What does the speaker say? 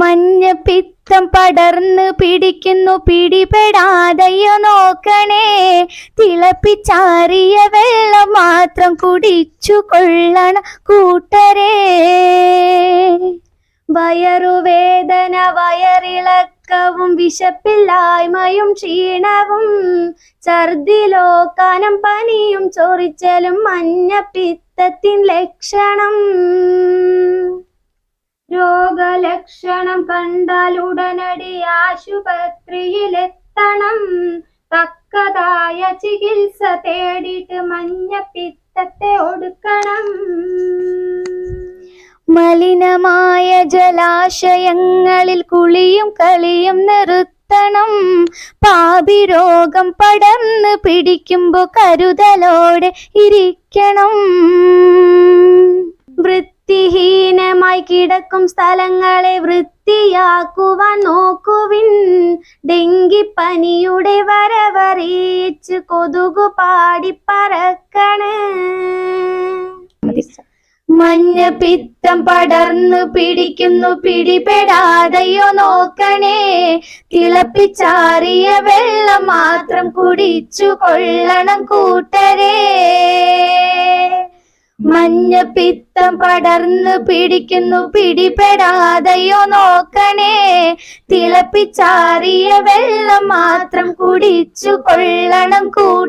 മഞ്ഞപ്പിത്തം പടർന്ന് പിടിക്കുന്നു. പിടിപെടാതെയോ നോക്കണേ. തിളപ്പിച്ചാറിയ വെള്ളം മാത്രം കുടിച്ചു കൊള്ളണം കൂട്ടരേ. വയറുവേദന വയറിളക്കവും വിശപ്പില്ലായ്മയും ക്ഷീണവും ഛർദിലോ കനം പനിയും ചൊറിച്ചലും മഞ്ഞപ്പിത്തത്തിൻ ലക്ഷണം. രോഗലക്ഷണം കണ്ടാൽ ഉടനടി ആശുപത്രിയിലെത്തണം. തക്കതായ ചികിത്സ തേടിയിട്ട് മഞ്ഞപ്പിത്തത്തെ ഒടുക്കണം. മലിനമായ ജലാശയങ്ങളിൽ കുളിയും കളിയും നിർത്തണം. പാപിരോഗം പടർന്ന് പിടിക്കുമ്പോ കരുതലോടെ ഇരിക്കണം. വൃത്തിഹീനമായി കിടക്കും സ്ഥലങ്ങളെ വൃത്തിയാക്കുവാൻ നോക്കുവിൻ. ഡെങ്കിപ്പനിയുടെ വരവറിയിച്ച് കൊതുകു പാടി പറക്കണ് മഞ്ഞപ്പിത്തം പടർന്നു പിടിക്കുന്നു പിടിപെടാതെയോ നോക്കണേ. തിളപ്പിച്ചാറിയ വെള്ളം മാത്രം കുടിച്ചു കൊള്ളണം കൂട്ടരേ. മഞ്ഞപ്പിത്തം പടർന്നു പിടിക്കുന്നു പിടിപെടാതെയോ നോക്കണേ. തിളപ്പിച്ചാറിയ വെള്ളം മാത്രം കുടിച്ചു കൊള്ളണം കൂട്ടരേ